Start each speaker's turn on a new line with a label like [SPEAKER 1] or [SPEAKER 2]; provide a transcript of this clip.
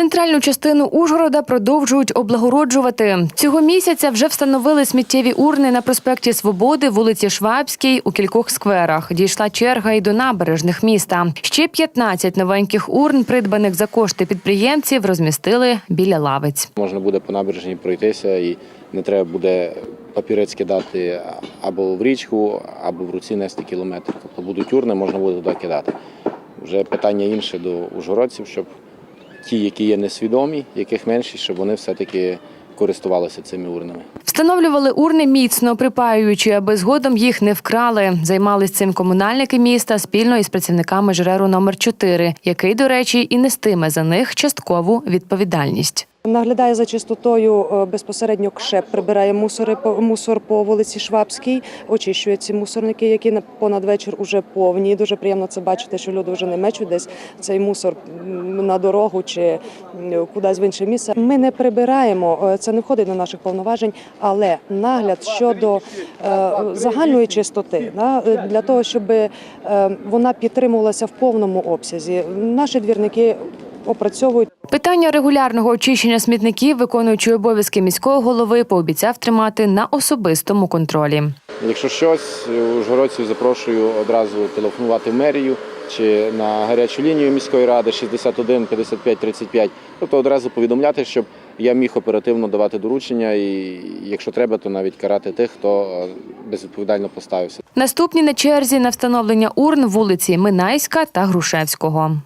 [SPEAKER 1] Центральну частину Ужгорода продовжують облагороджувати. Цього місяця вже встановили сміттєві урни на проспекті Свободи, вулиці Швабській, у кількох скверах. Дійшла черга і до набережних міста. Ще 15 новеньких урн, придбаних за кошти підприємців, розмістили біля лавиць.
[SPEAKER 2] Можна буде по набережній пройтися і не треба буде папірець кидати або в річку, або в руці нести кілометр. Тобто будуть урни, можна буде туди кидати. Вже питання інше до ужгородців, щоб ті, які є несвідомі, яких менші, щоб вони все-таки користувалися цими урнами.
[SPEAKER 1] Встановлювали урни міцно, припаюючи, аби згодом їх не вкрали. Займались цим комунальники міста спільно із працівниками ЖРЕРу номер 4 який, до речі, і нестиме за них часткову відповідальність.
[SPEAKER 3] Наглядає за чистотою е, безпосередньо КШЕП, прибирає мусори мусор по вулиці Швабській, очищує ці мусорники, які на понад вечір уже повні. Дуже приємно це бачити, що люди вже не мечуть десь цей мусор на дорогу чи кудись в інше місце. Ми не прибираємо, е, це не входить до наших повноважень, але нагляд щодо е, загальної чистоти, для того, щоб вона підтримувалася в повному обсязі. Наші двірники опрацьовують.
[SPEAKER 1] Питання регулярного очищення смітників, виконуючий обов'язки міського голови, пообіцяв тримати на особистому контролі.
[SPEAKER 2] Якщо щось, ужгородців запрошую одразу телефонувати в мерію чи на гарячу лінію міської ради 61 55 35, тобто одразу повідомляти, щоб я міг оперативно давати доручення, і якщо треба, то навіть карати тих, хто е, безвідповідально поставився.
[SPEAKER 1] Наступні на черзі на встановлення урн вулиці Минайська та Грушевського.